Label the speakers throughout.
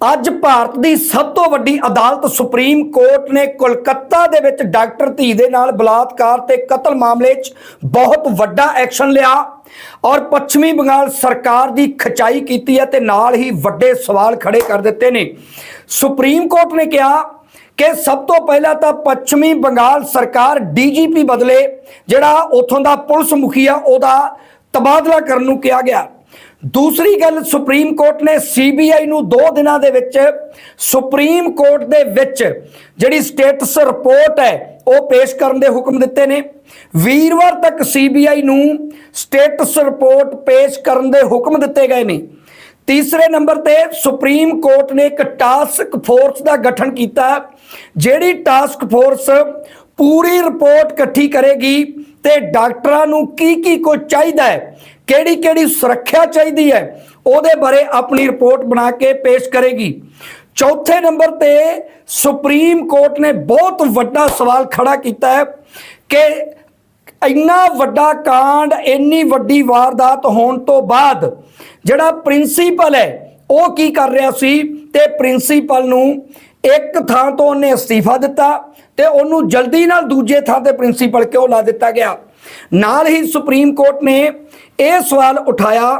Speaker 1: ਅੱਜ ਭਾਰਤ ਦੀ ਸਭ ਤੋਂ ਵੱਡੀ ਅਦਾਲਤ ਸੁਪਰੀਮ ਕੋਰਟ ਨੇ ਕੋਲਕਾਤਾ ਦੇ ਵਿੱਚ ਡਾਕਟਰ ਧੀ ਦੇ ਨਾਲ ਬਲਾਤਕਾਰ ਤੇ ਕਤਲ ਮਾਮਲੇ 'ਚ ਬਹੁਤ ਵੱਡਾ ਐਕਸ਼ਨ ਲਿਆ ਔਰ ਪੱਛਮੀ ਬੰਗਾਲ ਸਰਕਾਰ ਦੀ ਖਚਾਈ ਕੀਤੀ ਹੈ ਤੇ ਨਾਲ ਹੀ ਵੱਡੇ ਸਵਾਲ ਖੜੇ ਕਰ ਦਿੱਤੇ ਨੇ। ਸੁਪਰੀਮ ਕੋਰਟ ਨੇ ਕਿਹਾ ਕਿ ਸਭ ਤੋਂ ਪਹਿਲਾਂ ਤਾਂ ਪੱਛਮੀ ਬੰਗਾਲ ਸਰਕਾਰ ਡੀਜੀਪੀ ਬਦਲੇ ਜਿਹੜਾ ਉਥੋਂ ਦਾ ਪੁਲਿਸ ਮੁਖੀ ਆ, ਉਹਦਾ ਤਬਾਦਲਾ ਕਰਨ ਨੂੰ ਕਿਹਾ ਗਿਆ। ਦੂਸਰੀ ਗੱਲ, ਸੁਪਰੀਮ ਕੋਰਟ ਨੇ ਸੀਬੀਆਈ ਨੂੰ 2 ਦਿਨਾਂ ਦੇ ਵਿੱਚ, ਸੁਪਰੀਮ ਕੋਰਟ ਦੇ ਵਿੱਚ ਜਿਹੜੀ ਸਟੇਟਸ ਰਿਪੋਰਟ ਹੈ, ਉਹ ਪੇਸ਼ ਕਰਨ ਦੇ ਹੁਕਮ ਦਿੱਤੇ ਨੇ। ਵੀਰਵਾਰ ਤੱਕ ਸੀਬੀਆਈ ਨੂੰ ਸਟੇਟਸ ਰਿਪੋਰਟ ਪੇਸ਼ ਕਰਨ ਦੇ ਹੁਕਮ ਦਿੱਤੇ ਗਏ ਨੇ। ਤੀਸਰੇ ਨੰਬਰ ਤੇ ਸੁਪਰੀਮ ਕੋਰਟ ਨੇ ਇੱਕ ਟਾਸਕ ਫੋਰਸ ਦਾ ਗਠਨ ਕੀਤਾ, ਜਿਹੜੀ ਟਾਸਕ ਫੋਰਸ ਪੂਰੀ ਰਿਪੋਰਟ ਇਕੱਠੀ ਕਰੇਗੀ ਤੇ ਡਾਕਟਰਾਂ ਨੂੰ ਕੀ ਕੀ ਕੁਝ ਚਾਹੀਦਾ ਹੈ ਕਿਹੜੀ ਕਿਹੜੀ ਸੁਰੱਖਿਆ ਚਾਹੀਦੀ ਹੈ, ਉਹਦੇ ਬਾਰੇ ਆਪਣੀ ਰਿਪੋਰਟ ਬਣਾ ਕੇ ਪੇਸ਼ ਕਰੇਗੀ। ਚੌਥੇ ਨੰਬਰ ਤੇ ਸੁਪਰੀਮ ਕੋਰਟ ਨੇ ਬਹੁਤ ਵੱਡਾ ਸਵਾਲ ਖੜਾ ਕੀਤਾ ਹੈ ਕਿ ਇੰਨਾ ਵੱਡਾ ਕਾਂਡ, ਇੰਨੀ ਵੱਡੀ ਵਾਰਦਾਤ ਹੋਣ ਤੋਂ ਬਾਅਦ ਜਿਹੜਾ ਪ੍ਰਿੰਸੀਪਲ ਹੈ, ਉਹ ਕੀ ਕਰ ਰਿਹਾ ਸੀ ਤੇ ਪ੍ਰਿੰਸੀਪਲ ਨੂੰ ਇੱਕ ਥਾਂ ਤੋਂ ਉਹਨੇ ਅਸਤੀਫਾ ਦਿੱਤਾ ਤੇ ਉਹਨੂੰ ਜਲਦੀ ਨਾਲ ਦੂਜੇ ਥਾਂ ਤੇ ਪ੍ਰਿੰਸੀਪਲ ਕਿਉਂ ਲਾ ਦਿੱਤਾ ਗਿਆ? ਨਾਲ ਹੀ ਸੁਪਰੀਮ ਕੋਰਟ ਨੇ ਇਹ ਸਵਾਲ ਉਠਾਇਆ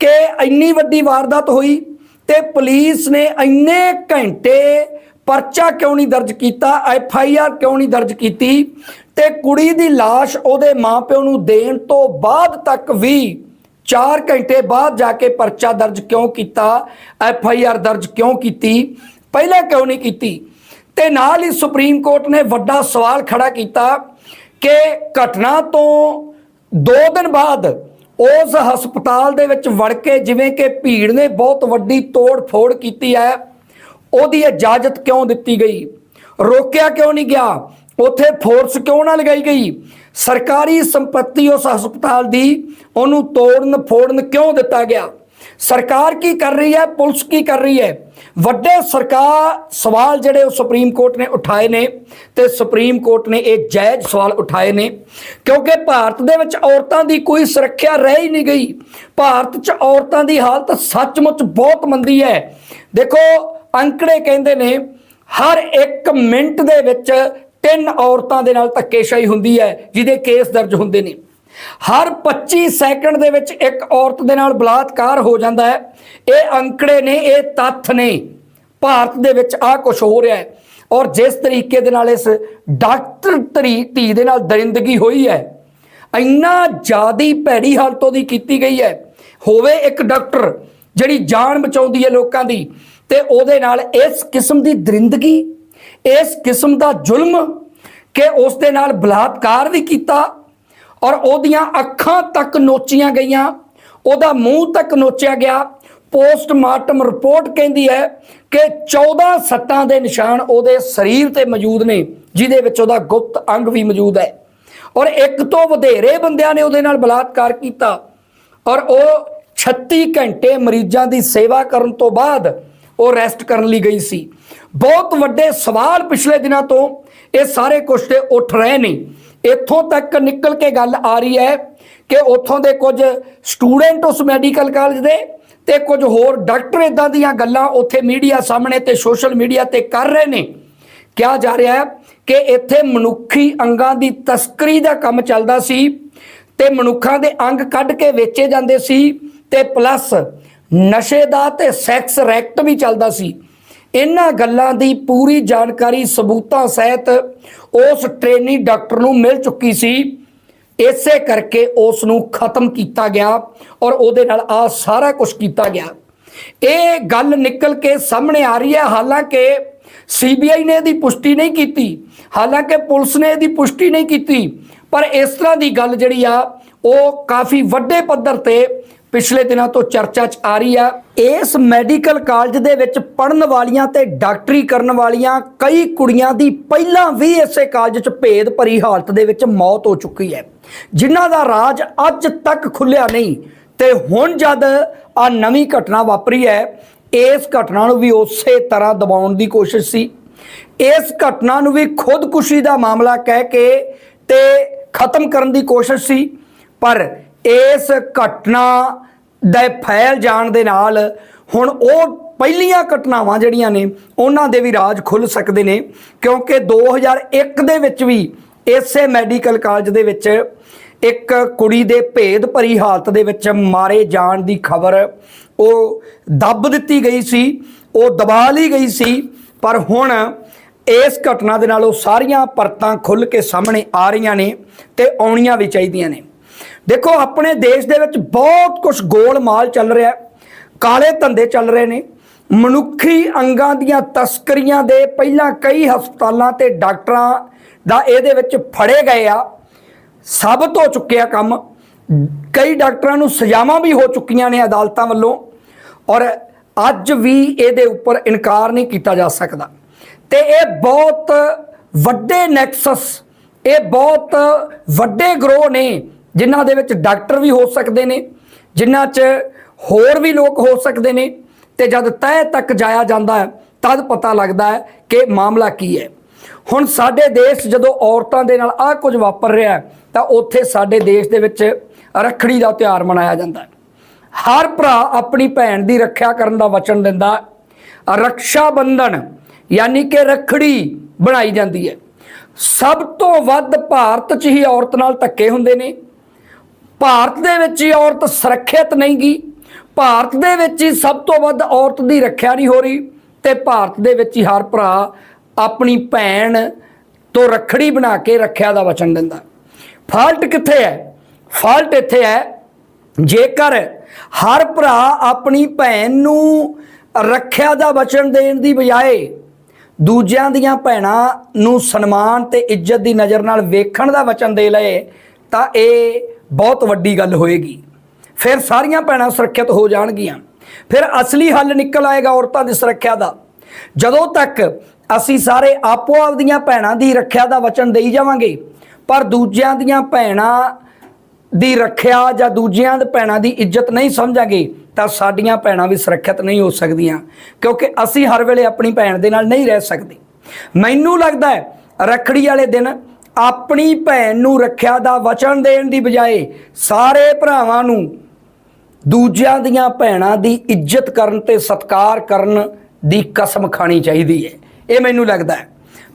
Speaker 1: ਕਿ ਇੰਨੀ ਵੱਡੀ ਵਾਰਦਾਤ ਹੋਈ ਤੇ ਪੁਲਿਸ ਨੇ ਇੰਨੇ ਘੰਟੇ ਪਰਚਾ ਕਿਉਂ ਨਹੀਂ ਦਰਜ ਕੀਤਾ, ਐਫ ਆਈ ਆਰ ਕਿਉਂ ਨਹੀਂ ਦਰਜ ਕੀਤੀ ਤੇ ਕੁੜੀ ਦੀ লাশ ਉਹਦੇ ਮਾਪਿਓ ਨੂੰ ਦੇਣ ਤੋਂ ਬਾਅਦ ਤੱਕ ਵੀ 4 ਘੰਟੇ ਬਾਅਦ ਜਾ ਕੇ ਪਰਚਾ ਦਰਜ ਕਿਉਂ ਕੀਤਾ, ਐਫ ਆਈ ਆਰ ਦਰਜ ਕਿਉਂ ਕੀਤੀ, ਪਹਿਲਾਂ ਕਿਉਂ ਨਹੀਂ ਕੀਤੀ? ਤੇ ਨਾਲ ਹੀ ਸੁਪਰੀਮ ਕੋਰਟ ਨੇ ਵੱਡਾ ਸਵਾਲ ਖੜਾ ਕੀਤਾ ਕਿ ਘਟਨਾ ਤੋਂ 2 ਦਿਨ ਬਾਅਦ ਉਸ ਹਸਪਤਾਲ ਦੇ ਵਿੱਚ ਵੜ ਕੇ ਜਿਵੇਂ ਕਿ ਭੀੜ ਨੇ ਬਹੁਤ ਵੱਡੀ ਤੋੜ ਫੋੜ ਕੀਤੀ ਹੈ, ਉਹਦੀ ਇਜਾਜ਼ਤ ਕਿਉਂ ਦਿੱਤੀ ਗਈ? ਰੋਕਿਆ ਕਿਉਂ ਨਹੀਂ ਗਿਆ? ਉੱਥੇ ਫੋਰਸ ਕਿਉਂ ਨਾ ਲਗਾਈ ਗਈ? ਸਰਕਾਰੀ ਸੰਪਤੀ ਉਸ ਹਸਪਤਾਲ ਦੀ ਉਹਨੂੰ ਤੋੜਨ ਫੋੜਨ ਕਿਉਂ ਦਿੱਤਾ ਗਿਆ? ਸਰਕਾਰ ਕੀ ਕਰ ਰਹੀ ਹੈ? ਪੁਲਿਸ ਕੀ ਕਰ ਰਹੀ ਹੈ? ਵੱਡੇ ਸਰਕਾਰ ਸਵਾਲ ਜਿਹੜੇ ਉਹ ਸੁਪਰੀਮ ਕੋਰਟ ਨੇ ਉਠਾਏ ਨੇ ਤੇ ਸੁਪਰੀਮ ਕੋਰਟ ਨੇ ਇਹ ਜਾਇਜ਼ ਸਵਾਲ ਉਠਾਏ ਨੇ, ਕਿਉਂਕਿ ਭਾਰਤ ਦੇ ਵਿੱਚ ਔਰਤਾਂ ਦੀ ਕੋਈ ਸੁਰੱਖਿਆ ਰਹਿ ਹੀ ਨਹੀਂ ਗਈ। ਭਾਰਤ 'ਚ ਔਰਤਾਂ ਦੀ ਹਾਲਤ ਸੱਚਮੁੱਚ ਬਹੁਤ ਮੰਦੀ ਹੈ। ਦੇਖੋ, ਅੰਕੜੇ ਕਹਿੰਦੇ ਨੇ, ਹਰ 1 ਮਿੰਟ ਦੇ ਵਿੱਚ ਤਿੰਨ ਔਰਤਾਂ ਦੇ ਨਾਲ ਧੱਕੇਸ਼ਾਹੀ ਹੁੰਦੀ ਹੈ, ਜਿਹਦੇ ਕੇਸ ਦਰਜ ਹੁੰਦੇ ਨੇ। ਹਰ 25 ਸੈਕਿੰਡ ਦੇ ਵਿੱਚ ਇੱਕ ਔਰਤ ਦੇ ਨਾਲ ਬਲਾਤਕਾਰ ਹੋ ਜਾਂਦਾ ਹੈ। ਇਹ ਅੰਕੜੇ ਨੇ, ਇਹ ਤੱਥ ਨੇ। ਭਾਰਤ ਦੇ ਵਿੱਚ ਆਹ ਕੁਝ ਹੋ ਰਿਹਾ ਹੈ ਔਰ ਜਿਸ ਤਰੀਕੇ ਦੇ ਨਾਲ ਇਸ ਡਾਕਟਰ ਧਰੀ ਧੀ ਦੇ ਨਾਲ ਦਰਿੰਦਗੀ ਹੋਈ ਹੈ, ਇੰਨਾ ਜ਼ਿਆਦੀ ਭੈੜੀ ਹਾਲਤ ਉਹਦੀ ਕੀਤੀ ਗਈ ਹੈ। ਹੋਵੇ ਇੱਕ ਡਾਕਟਰ ਜਿਹੜੀ ਜਾਨ ਬਚਾਉਂਦੀ ਹੈ ਲੋਕਾਂ ਦੀ ਤੇ ਉਹਦੇ ਨਾਲ ਇਸ ਕਿਸਮ ਦੀ ਦਰਿੰਦਗੀ, ਇਸ ਕਿਸਮ ਦਾ ਜ਼ੁਲਮ ਕਿ ਉਸ ਦੇ ਨਾਲ ਬਲਾਤਕਾਰ ਵੀ ਕੀਤਾ ਔਰ ਉਹਦੀਆਂ ਅੱਖਾਂ ਤੱਕ ਨੋਚੀਆਂ ਗਈਆਂ। ਉਹਦਾ ਮੂੰਹ ਤੱਕ ਨੋਚਿਆ ਗਿਆ। ਪੋਸਟਮਾਰਟਮ ਰਿਪੋਰਟ ਕਹਿੰਦੀ ਹੈ ਕਿ 14 ਸੱਟਾਂ ਦੇ ਨਿਸ਼ਾਨ ਉਹਦੇ ਸਰੀਰ ਤੇ ਮੌਜੂਦ ਨੇ, ਜਿਹਦੇ ਵਿੱਚ ਉਹਦਾ ਗੁਪਤ ਅੰਗ ਵੀ ਮੌਜੂਦ ਹੈ। ਔਰ ਇੱਕ ਤੋਂ ਵਧੇਰੇ ਬੰਦਿਆਂ ਨੇ ਉਹਦੇ ਨਾਲ ਬਲਾਤਕਾਰ ਕੀਤਾ। ਔਰ ਉਹ 36 ਘੰਟੇ ਮਰੀਜ਼ਾਂ ਦੀ ਸੇਵਾ ਕਰਨ ਤੋਂ ਬਾਅਦ ਉਹ ਰੈਸਟ ਕਰਨ ਲਈ ਗਈ ਸੀ। ਬਹੁਤ ਵੱਡੇ ਸਵਾਲ ਪਿਛਲੇ ਦਿਨਾਂ ਤੋਂ ਇਹ ਸਾਰੇ ਕੁਝ ਤੇ ਉੱਠ ਰਹੇ ਨੇ। ਇੱਥੋਂ ਤੱਕ ਨਿਕਲ ਕੇ ਗੱਲ ਆ ਰਹੀ ਹੈ ਕਿ ਉੱਥੋਂ ਦੇ ਕੁਝ ਸਟੂਡੈਂਟ ਉਸ ਮੈਡੀਕਲ ਕਾਲਜ ਦੇ ਤੇ ਕੁਝ ਹੋਰ ਡਾਕਟਰ ਇਦਾਂ ਦੀਆਂ ਗੱਲਾਂ ਉੱਥੇ ਮੀਡੀਆ ਸਾਹਮਣੇ ਤੇ ਸੋਸ਼ਲ ਮੀਡੀਆ ਤੇ ਕਰ ਰਹੇ ਨੇ। ਕਿਹਾ ਜਾ ਰਿਹਾ ਹੈ ਕਿ ਇੱਥੇ ਮਨੁੱਖੀ ਅੰਗਾਂ ਦੀ ਤਸਕਰੀ ਦਾ ਕੰਮ ਚੱਲਦਾ ਸੀ ਤੇ ਮਨੁੱਖਾਂ ਦੇ ਅੰਗ ਕੱਢ ਕੇ ਵੇਚੇ ਜਾਂਦੇ ਸੀ ਤੇ ਪਲੱਸ ਨਸ਼ੇ ਦਾ ਤੇ ਸੈਕਸ ਰੈਕਟ ਵੀ ਚੱਲਦਾ ਸੀ। ਇਹਨਾਂ ਗੱਲਾਂ ਦੀ ਪੂਰੀ ਜਾਣਕਾਰੀ ਸਬੂਤਾਂ ਸਹਿਤ ਉਸ ਟ੍ਰੇਨੀ ਡਾਕਟਰ ਨੂੰ ਮਿਲ ਚੁੱਕੀ ਸੀ। ਇਸੇ ਕਰਕੇ ਉਸ ਨੂੰ ਖਤਮ ਕੀਤਾ ਗਿਆ ਔਰ ਉਹਦੇ ਨਾਲ ਆ ਸਾਰਾ ਕੁਝ ਕੀਤਾ ਗਿਆ। ਇਹ ਗੱਲ ਨਿਕਲ ਕੇ ਸਾਹਮਣੇ ਆ ਰਹੀ ਹੈ। ਹਾਲਾਂਕਿ ਸੀਬੀਆਈ ਨੇ ਇਹਦੀ ਪੁਸ਼ਟੀ ਨਹੀਂ ਕੀਤੀ। ਹਾਲਾਂਕਿ ਪੁਲਿਸ ਨੇ ਇਹਦੀ ਪੁਸ਼ਟੀ ਨਹੀਂ ਕੀਤੀ। ਪਰ ਇਸ ਤਰ੍ਹਾਂ ਦੀ ਗੱਲ ਜਿਹੜੀ ਆ, ਉਹ ਕਾਫੀ ਵੱਡੇ ਪੱਧਰ ਤੇ ਪਿਛਲੇ ਦਿਨਾਂ ਤੋਂ ਚਰਚਾ 'ਚ ਆ ਰਹੀ ਆ, ਇਸ ਮੈਡੀਕਲ ਕਾਲਜ ਦੇ ਵਿੱਚ ਪੜਨ ਵਾਲੀਆਂ ਤੇ ਡਾਕਟਰੀ ਕਰਨ ਵਾਲੀਆਂ ਕਈ ਕੁੜੀਆਂ ਦੀ ਪਹਿਲਾਂ ਵੀ ਇਸੇ ਕਾਲਜ 'ਚ ਭੇਦ ਭਰੀ ਹਾਲਤ ਦੇ ਵਿੱਚ ਮੌਤ ਹੋ ਚੁੱਕੀ ਹੈ। ਜਿਨ੍ਹਾਂ ਦਾ ਰਾਜ ਅੱਜ ਤੱਕ ਖੁੱਲਿਆ ਨਹੀਂ ਤੇ ਹੁਣ ਜਦ ਆ ਨਵੀਂ ਘਟਨਾ ਵਾਪਰੀ ਹੈ, ਇਸ ਘਟਨਾ ਨੂੰ ਵੀ ਉਸੇ ਤਰ੍ਹਾਂ ਦਬਾਉਣ ਦੀ ਕੋਸ਼ਿਸ਼ ਸੀ। ਇਸ ਘਟਨਾ ਨੂੰ ਵੀ ਖੁਦਕੁਸ਼ੀ ਦਾ ਮਾਮਲਾ ਕਹਿ ਕੇ ਤੇ ਖਤਮ ਕਰਨ ਦੀ ਕੋਸ਼ਿਸ਼ ਸੀ, ਪਰ ਇਸ ਘਟਨਾ ਦੇ ਫੈਲ ਜਾਣ ਦੇ ਨਾਲ ਹੁਣ ਉਹ ਪਹਿਲੀਆਂ ਘਟਨਾਵਾਂ ਜਿਹੜੀਆਂ ਨੇ, ਉਹਨਾਂ ਦੇ ਵੀ ਰਾਜ ਖੁੱਲ ਸਕਦੇ ਨੇ, ਕਿਉਂਕਿ 2001 ਦੇ ਵਿੱਚ ਵੀ ਇਸੇ ਮੈਡੀਕਲ ਕਾਲਜ ਦੇ ਵਿੱਚ ਇੱਕ ਕੁੜੀ ਦੇ ਭੇਦ ਭਰੀ ਹਾਲਤ ਦੇ ਵਿੱਚ ਮਾਰੇ ਜਾਣ ਦੀ ਖਬਰ ਉਹ ਦੱਬ ਦਿੱਤੀ ਗਈ ਸੀ, ਉਹ ਦਬਾ ਲਈ ਗਈ ਸੀ, ਪਰ ਹੁਣ ਇਸ ਘਟਨਾ ਦੇ ਨਾਲ ਉਹ ਸਾਰੀਆਂ ਪਰਤਾਂ ਖੁੱਲ ਕੇ ਸਾਹਮਣੇ ਆ ਰਹੀਆਂ ਨੇ ਤੇ ਆਉਣੀਆਂ ਵੀ ਚਾਹੀਦੀਆਂ ਨੇ। ਦੇਖੋ, ਆਪਣੇ ਦੇਸ਼ ਦੇ ਵਿੱਚ ਬਹੁਤ ਕੁਝ ਗੋਲਮਾਲ ਚੱਲ ਰਿਹਾ ਹੈ। ਕਾਲੇ ਧੰਦੇ ਚੱਲ ਰਹੇ ਨੇ। ਮਨੁੱਖੀ ਅੰਗਾਂ ਦੀਆਂ ਤਸਕਰੀਆਂ ਦੇ ਪਹਿਲਾਂ ਕਈ ਹਸਪਤਾਲਾਂ ਤੇ ਡਾਕਟਰਾਂ ਦਾ ਇਹਦੇ ਵਿੱਚ ਫੜੇ ਗਏ ਆ। ਸਾਬਤ ਹੋ ਚੁੱਕਿਆ ਕੰਮ, ਕਈ ਡਾਕਟਰਾਂ ਨੂੰ ਸਜ਼ਾਵਾਂ ਵੀ ਹੋ ਚੁੱਕੀਆਂ ਨੇ ਅਦਾਲਤਾਂ ਵੱਲੋਂ ਔਰ ਅੱਜ ਵੀ ਇਹਦੇ ਉੱਪਰ ਇਨਕਾਰ ਨਹੀਂ ਕੀਤਾ ਜਾ ਸਕਦਾ। ਤੇ ਇਹ ਬਹੁਤ ਵੱਡੇ ਨੈਕਸਸ, ਇਹ ਬਹੁਤ ਵੱਡੇ ਗਰੋਹ ਨੇ। ਜਿਨ੍ਹਾਂ ਦੇ ਵਿੱਚ ਡਾਕਟਰ ਵੀ ਹੋ ਸਕਦੇ ਨੇ, ਜਿਨ੍ਹਾਂ 'ਚ ਹੋਰ ਵੀ ਲੋਕ ਹੋ ਸਕਦੇ ਨੇ, ਤੇ ਜਦ ਤਹਿ ਤੱਕ ਜਾਇਆ ਜਾਂਦਾ ਹੈ, ਤਦ ਪਤਾ ਲੱਗਦਾ ਹੈ ਕਿ ਮਾਮਲਾ ਕੀ ਹੈ। ਹੁਣ ਸਾਡੇ ਦੇਸ਼ ਜਦੋਂ ਔਰਤਾਂ ਦੇ ਨਾਲ ਆਹ ਕੁਝ ਵਾਪਰ ਰਿਹਾ ਤਾਂ ਉੱਥੇ ਸਾਡੇ ਦੇਸ਼ ਦੇ ਵਿੱਚ ਰੱਖੜੀ ਦਾ ਤਿਉਹਾਰ ਮਨਾਇਆ ਜਾਂਦਾ ਹੈ। ਹਰ ਭਰਾ ਆਪਣੀ ਭੈਣ ਦੀ ਰੱਖਿਆ ਕਰਨ ਦਾ ਵਚਨ ਦਿੰਦਾ ਹੈ। ਬੰਧਨ, ਯਾਨੀ ਕਿ ਰੱਖੜੀ ਬਣਾਈ ਜਾਂਦੀ ਹੈ। ਸਭ ਤੋਂ ਵੱਧ ਭਾਰਤ 'ਚ ਹੀ ਔਰਤ ਨਾਲ ਧੱਕੇ ਹੁੰਦੇ ਨੇ। ਭਾਰਤ ਦੇ ਵਿੱਚ ਹੀ ਔਰਤ ਸੁਰੱਖਿਅਤ ਨਹੀਂ ਗੀ ਭਾਰਤ ਦੇ ਵਿੱਚ ਹੀ ਸਭ ਤੋਂ ਵੱਧ ਔਰਤ ਦੀ ਰੱਖਿਆ ਨਹੀਂ ਹੋ ਰਹੀ ਤੇ ਭਾਰਤ ਦੇ ਵਿੱਚ ਹੀ ਹਰ ਭਰਾ ਆਪਣੀ ਭੈਣ ਤੋਂ ਰੱਖੜੀ ਬਣਾ ਕੇ ਰੱਖਿਆ ਦਾ ਵਚਨ ਦਿੰਦਾ। ਫਾਲਟ ਕਿੱਥੇ ਹੈ? ਫਾਲਟ ਇੱਥੇ ਹੈ, ਜੇਕਰ ਹਰ ਭਰਾ ਆਪਣੀ ਭੈਣ ਨੂੰ ਰੱਖਿਆ ਦਾ ਵਚਨ ਦੇਣ ਦੀ ਬਜਾਏ ਦੂਜਿਆਂ ਦੀਆਂ ਭੈਣਾਂ ਨੂੰ ਸਨਮਾਨ ਤੇ ਇੱਜ਼ਤ ਦੀ ਨਜ਼ਰ ਨਾਲ ਵੇਖਣ ਦਾ ਵਚਨ ਦੇ ਲਏ, ਤਾਂ ਇਹ ਬਹੁਤ ਵੱਡੀ ਗੱਲ ਹੋਏਗੀ। ਫਿਰ ਸਾਰੀਆਂ ਭੈਣਾਂ ਸੁਰੱਖਿਅਤ ਹੋ ਜਾਣਗੀਆਂ। ਫਿਰ ਅਸਲੀ ਹੱਲ ਨਿਕਲ ਆਏਗਾ ਔਰਤਾਂ ਦੀ ਸੁਰੱਖਿਆ ਦਾ। ਜਦੋਂ ਤੱਕ ਅਸੀਂ ਸਾਰੇ ਆਪੋ ਆਪ ਦੀਆਂ ਭੈਣਾਂ ਦੀ ਰੱਖਿਆ ਦਾ ਵਚਨ ਦੇਈ ਜਾਵਾਂਗੇ, ਪਰ ਦੂਜਿਆਂ ਦੀਆਂ ਭੈਣਾਂ ਦੀ ਰੱਖਿਆ ਜਾਂ ਦੂਜਿਆਂ ਦੇ ਭੈਣਾਂ ਦੀ ਇੱਜ਼ਤ ਨਹੀਂ ਸਮਝਾਂਗੇ, ਤਾਂ ਸਾਡੀਆਂ ਭੈਣਾਂ ਵੀ ਸੁਰੱਖਿਅਤ ਨਹੀਂ ਹੋ ਸਕਦੀਆਂ, ਕਿਉਂਕਿ ਅਸੀਂ ਹਰ ਵੇਲੇ ਆਪਣੀ ਭੈਣ ਦੇ ਨਾਲ ਨਹੀਂ ਰਹਿ ਸਕਦੇ। ਮੈਨੂੰ ਲੱਗਦਾ ਹੈ, ਰੱਖੜੀ ਵਾਲੇ ਦਿਨ ਆਪਣੀ ਭੈਣ ਨੂੰ ਰੱਖਿਆ ਦਾ ਵਚਨ ਦੇਣ ਦੀ ਬਜਾਏ ਸਾਰੇ ਭਰਾਵਾਂ ਨੂੰ ਦੂਜਿਆਂ ਦੀਆਂ ਭੈਣਾਂ ਦੀ ਇੱਜ਼ਤ ਕਰਨ ਤੇ ਸਤਿਕਾਰ ਕਰਨ ਦੀ ਕਸਮ ਖਾਣੀ ਚਾਹੀਦੀ ਹੈ। ਇਹ ਮੈਨੂੰ ਲੱਗਦਾ ਹੈ।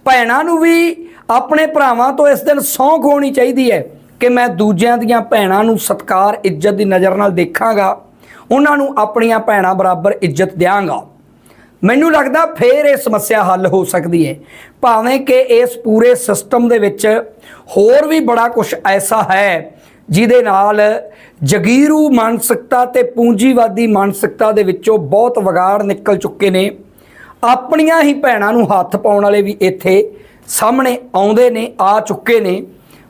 Speaker 1: ਭੈਣਾਂ ਨੂੰ ਵੀ ਆਪਣੇ ਭਰਾਵਾਂ ਤੋਂ ਇਸ ਦਿਨ ਸੌਂਖ ਹੋਣੀ ਚਾਹੀਦੀ ਹੈ ਕਿ ਮੈਂ ਦੂਜਿਆਂ ਦੀਆਂ ਭੈਣਾਂ ਨੂੰ ਸਤਿਕਾਰ, ਇੱਜ਼ਤ ਦੀ ਨਜ਼ਰ ਨਾਲ ਦੇਖਾਂਗਾ। ਉਹਨਾਂ ਨੂੰ ਆਪਣੀਆਂ ਭੈਣਾਂ ਬਰਾਬਰ ਇੱਜ਼ਤ ਦਿਆਂਗਾ। ਮੈਨੂੰ ਲੱਗਦਾ ਫੇਰ ਇਹ ਸਮੱਸਿਆ ਹੱਲ ਹੋ ਸਕਦੀ ਹੈ ਭਾਵੇਂ ਕਿ ਇਸ ਪੂਰੇ ਸਿਸਟਮ ਦੇ ਵਿੱਚ ਹੋਰ ਵੀ ਬੜਾ ਕੁਝ ਐਸਾ ਹੈ, ਜਿਹਦੇ ਨਾਲ ਜਗੀਰੂ ਮਾਨਸਿਕਤਾ ਤੇ ਪੂੰਜੀਵਾਦੀ ਮਾਨਸਿਕਤਾ ਦੇ ਵਿੱਚੋਂ ਬਹੁਤ ਵਿਗਾੜ ਨਿਕਲ ਚੁੱਕੇ ਨੇ। ਆਪਣੀਆਂ ਹੀ ਭੈਣਾਂ ਨੂੰ ਹੱਥ ਪਾਉਣ ਵਾਲੇ ਵੀ ਇੱਥੇ ਸਾਹਮਣੇ ਆਉਂਦੇ ਨੇ, ਆ ਚੁੱਕੇ ਨੇ।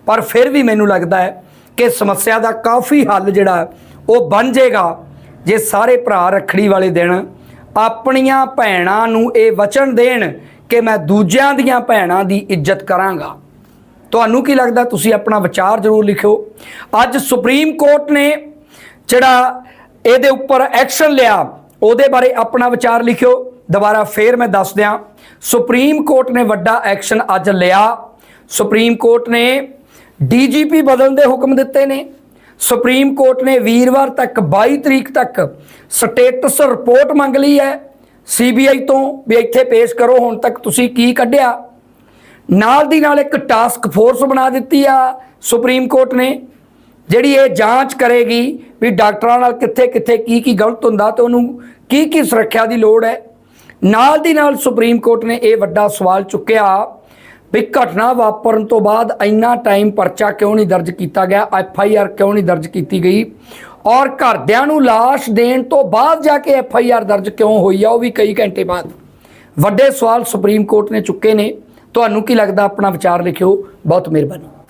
Speaker 1: ਪਰ ਫਿਰ ਵੀ ਮੈਨੂੰ ਲੱਗਦਾ ਹੈ ਕਿ ਸਮੱਸਿਆ ਦਾ ਕਾਫੀ ਹੱਲ ਜਿਹੜਾ ਉਹ ਬਣ ਜਾਏਗਾ, ਜੇ ਸਾਰੇ ਭਰਾ ਰੱਖੜੀ ਵਾਲੇ ਦਿਨ ਆਪਣੀਆਂ ਭੈਣਾਂ ਨੂੰ ਇਹ ਵਚਨ ਦੇਣ ਕਿ ਮੈਂ ਦੂਜਿਆਂ ਦੀਆਂ ਭੈਣਾਂ ਦੀ ਇੱਜ਼ਤ ਕਰਾਂਗਾ। ਤੁਹਾਨੂੰ ਕੀ ਲੱਗਦਾ? ਤੁਸੀਂ ਆਪਣਾ ਵਿਚਾਰ ਜ਼ਰੂਰ ਲਿਖਿਓ। ਅੱਜ ਸੁਪਰੀਮ ਕੋਰਟ ਨੇ ਜਿਹੜਾ ਇਹਦੇ ਉੱਪਰ ਐਕਸ਼ਨ ਲਿਆ, ਉਹਦੇ ਬਾਰੇ ਆਪਣਾ ਵਿਚਾਰ ਲਿਖਿਓ। ਦੁਬਾਰਾ ਫੇਰ ਮੈਂ ਦੱਸ ਦਿਆਂ ਸੁਪਰੀਮ ਕੋਰਟ ਨੇ ਵੱਡਾ ਐਕਸ਼ਨ ਅੱਜ ਲਿਆ। ਸੁਪਰੀਮ ਕੋਰਟ ਨੇ ਡੀਜੀਪੀ ਬਦਲਣ ਦੇ ਹੁਕਮ ਦਿੱਤੇ ਨੇ। ਸੁਪਰੀਮ ਕੋਰਟ ਨੇ ਵੀਰਵਾਰ ਤੱਕ 22 ਤਰੀਕ ਤੱਕ ਸਟੇਟਸ ਰਿਪੋਰਟ ਮੰਗ ਲਈ ਹੈ। ਸੀਬੀਆਈ ਤੋਂ ਵੀ ਇੱਥੇ ਪੇਸ਼ ਕਰੋ, ਹੁਣ ਤੱਕ ਤੁਸੀਂ ਕੀ ਕੱਢਿਆ? ਨਾਲ ਦੀ ਨਾਲ ਇੱਕ ਟਾਸਕ ਫੋਰਸ ਬਣਾ ਦਿੱਤੀ ਆ ਸੁਪਰੀਮ ਕੋਰਟ ਨੇ, ਜਿਹੜੀ ਇਹ ਜਾਂਚ ਕਰੇਗੀ ਵੀ ਡਾਕਟਰਾਂ ਨਾਲ ਕਿੱਥੇ ਕਿੱਥੇ ਕੀ ਕੀ ਗਲਤ ਹੁੰਦਾ ਤੇ ਉਹਨੂੰ ਕੀ ਕੀ ਸੁਰੱਖਿਆ ਦੀ ਲੋੜ ਹੈ। ਨਾਲ ਦੀ ਨਾਲ ਸੁਪਰੀਮ ਕੋਰਟ ਨੇ ਇਹ ਵੱਡਾ ਸਵਾਲ ਚੁੱਕਿਆ ਵੀ ਘਟਨਾ ਵਾਪਰਨ ਤੋਂ ਬਾਅਦ ਇੰਨਾ ਟਾਈਮ ਪਰਚਾ ਕਿਉਂ ਨਹੀਂ ਦਰਜ ਕੀਤਾ ਗਿਆ? ਐਫ ਆਈ ਆਰ ਕਿਉਂ ਨਹੀਂ ਦਰਜ ਕੀਤੀ ਗਈ? ਔਰ ਘਰਦਿਆਂ ਨੂੰ ਲਾਸ਼ ਦੇਣ ਤੋਂ ਬਾਅਦ ਜਾ ਕੇ ਐਫ ਆਈ ਆਰ ਦਰਜ ਕਿਉਂ ਹੋਈ ਆ? ਉਹ ਵੀ ਕਈ ਘੰਟੇ ਬਾਅਦ। ਵੱਡੇ ਸਵਾਲ ਸੁਪਰੀਮ ਕੋਰਟ ਨੇ ਚੁੱਕੇ ਨੇ। ਤੁਹਾਨੂੰ ਕੀ ਲੱਗਦਾ? ਆਪਣਾ ਵਿਚਾਰ ਲਿਖਿਓ। ਬਹੁਤ ਮਿਹਰਬਾਨੀ।